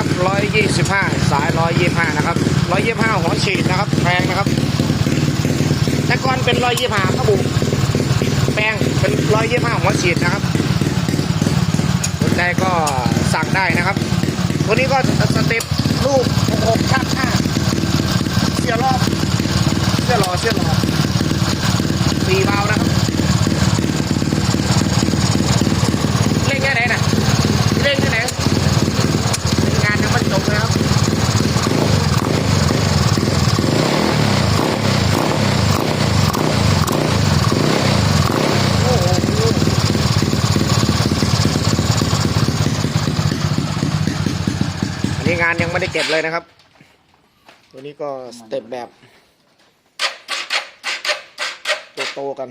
นะครับร้อยยี่สิบห้าสายร้อยยี่ห้านะครับร้อยยี่ห้าหัวฉีดนะครับแพงนะครับ แต่ก่อนเป็นร้อยยี่ห้าครับผมแปลงเป็นร้อยยี่ห้าหัวฉีดนะครับสนใจก็สั่งได้นะครับตัวนี้ก็สเต็ปลูกหกชักห้าเสียรอบเสียรอเสียรอสี่บาวนะครับเล่นแค่ไหนน่ะเล่นแค่ไหนงานยังไม่จบนะครับ โอ้โหอั นนี้งานยังไม่ได้เก็บเลยนะครับ ตัวนี้ก็สเต็ปแบบโตๆกัน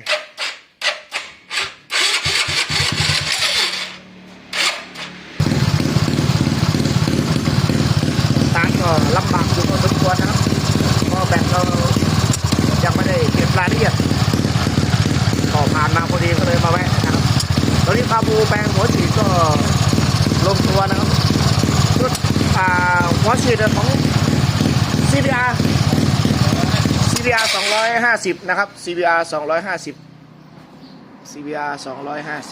ตาร์ทก็ลำบากอยู่พอสมควรนะครับเพราะแบตเรายังไม่ได้เก็บรายละเอียดก็ผ่านมาพอดีก็เลยมาแวะนะครับตอนนี้คาบูแปลงหัวฉีดก็ลงตัวนะครับ หัวฉีดของ CBR CBR 250 นะครับ CBR 250 CBR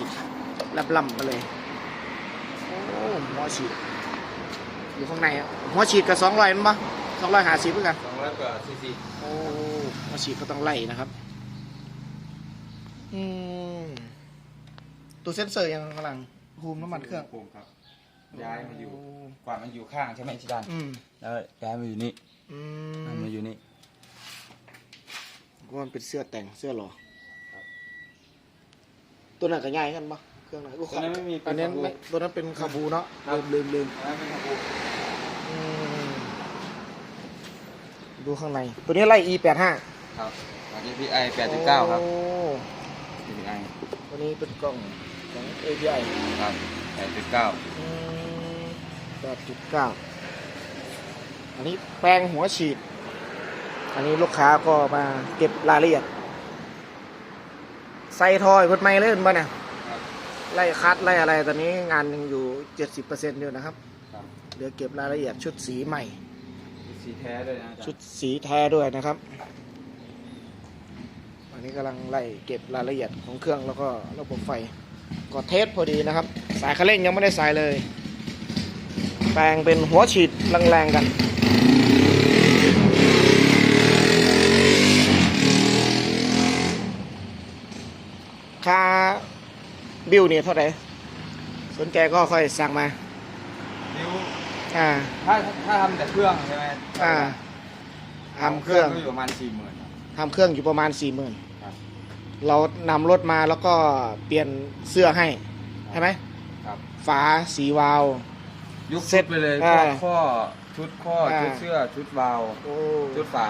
250ลับล่ำมาเลย โอ้หัวฉีด อยู่ข้างในอะหัวฉีดกับ200มั้งปะ250เพื่อนกันสองร้อยกว่าซีซีโอ้มาฉีดก็ต้องไล่นะครับ อืมตัวเซ็นเซอร์ยังกำลังภูมิน้ำมันเครื่องผมครับ ย้ายมาอยู่กว่ามันอยู่ข้างใช่ไหมชิดันอืมแล้วย้ายมาอยู่นี่อืมันมมาอยู่นี่ก็มันเป็นเสื้อแต่งเสื้อหรอตัวนั้นก็ง่ายกันปะเครื่องไหนตอนนั้นไม่มีอันนั้นไม่ตัวนั้นเป็นคาบูเนาะลืมลืมลืมแล้วเป็นขบูอืมดูข้างใน ตัวนี้ไล่ e แปดห้าครับอันนี้พี่ไอแปดสิบเก้าครับพี่ไอตัวนี้เป็นกล่องของ API ครับแปดสิบเก้า แปดจุดเก้าอันนี้แปลงหัวฉีด อันนี้ลูกค้าก็มาเก็บรายละเอียด ใส่ทอยเพิ่นไม่เล่นบ้าเนี่ยไล่คัดไล่อะไรตอนนี้งานยังอยู่เจ็ดสิบเปอร์เซ็นต์อยู่นะครับครับเดี๋ยวเก็บรายละเอียดชุดสีใหม่สีแท้ด้วยนะอาจารย์ชุดสีแท้ด้วยนะครับ อันนี้กำลังไล่เก็บรายละเอียดของเครื่องแล้วก็ระบบไฟ ก็เทสพอดีนะครับ สายคันเร่งยังไม่ได้ใส่เลย แปลงเป็นหัวฉีดแรงๆกัน ค่าบิลเนี่ยเท่าไหร่สนใจก็ค่อยสั่งมานิ้วอ่า ถ้าถ้าทำแต่เครื่องใช่ไหมอ่าทำเครื่องก็อยู่ประมาณสี่หมื่นทำเครื่องอยู่ประมาณสี่หมื่นครับเรานำรถมาแล้วก็เปลี่ยนเสื้อให้ ใช่ไหมครับฝาสีวาล์ว ยุคเซ็ตไปเลยพอ่า วกข้อชุดข้ออ่าชุดเสื้อชุดวาล์วโอ้ชุดฝา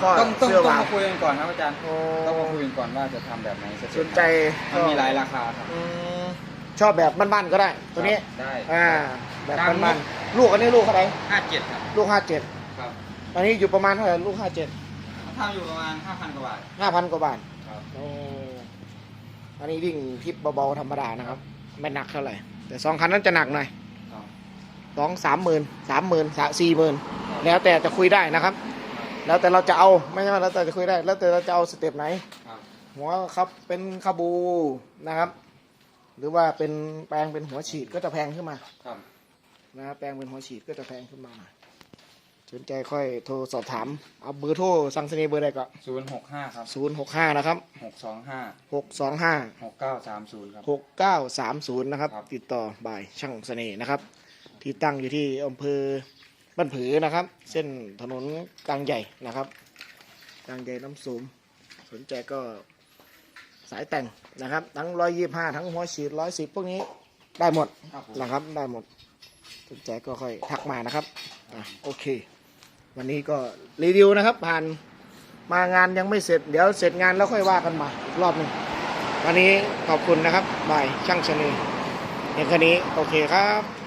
ข้อต้องต้องเสื้อต้องวาล์มาวคุยกันก่อนครับอาจารย์ โอ้ต้องมาคุยกันก่อนว่าจะทำแบบไหนสเต็ปสนใจมันมีหลายราคาครับอืมชอบแบบบ้านๆก็ได้ ตัวนี้ ได้ อ่า แบบกลางบ้านๆลูกอันนี้ลูกเท่าไหร่ห้าเจ็ดครับ ลูกห้าเจ็ดครับอันนี้อยู่ประมาณเท่าไหร่ลูกห้าเจ็ดทำอยู่ประมาณห้าพันกว่าบาท ห้าพันกว่าบาทครับ โอ้อันนี้วิ่งทริปเบาๆธรรมดานะครับ ไม่หนักเท่าไหร่ แต่สองคันนั้นจะหนักหน่อยครับ สองสามหมื่นสามหมื่นสี่หมื่นแล้วแต่จะคุยได้นะครับ แล้วแต่เราจะเอาไม่ใช่ว่าแล้วแต่จะคุยได้ แล้วแต่เราจะเอาสเต็ปไหนครับหัวครับเป็นคาบูนะครับ หรือว่าเป็นแปลงเป็นหัวฉีดก็จะแพงขึ้นมาครับนะครับแปลงเป็นหัวฉีดก็จะแพงขึ้นมาหน่อยสนใจค่อยโทรสอบถามเอาเบอร์โทรสั่งสนีเบอร์ใดก็ศูนย์หกห้าครับศูนย์หกห้านะครับหกสองห้าหกสองห้าหกเก้าสามศูนย์ครับหกเก้าสามศูนย์นะครับครับติดต่อบ่ายช่างเสน่ห์นะครับ ที่ตั้งอยู่ที่อำเภอบ้านผือนะครับ เส้นถนนกลางใหญ่นะครับ กลางใหญ่น้ำสูงสนใจก็สายแต่งนะครับ ทั้งร้อยยี่ห้าทั้งหัวฉีดร้อยสิบพวกนี้ได้หมดครับผมนะครับได้หมดสนใจก็ค่อยทักมานะครับอะโอเค วันนี้ก็รีวิวนะครับ ผ่านมางานยังไม่เสร็จเดี๋ยวเสร็จงานแล้วค่อยว่ากันใหม่อีกรอบหนึ่งวันนี้ขอบคุณนะครับบายช่างชนีในคันนี้โอเคครับ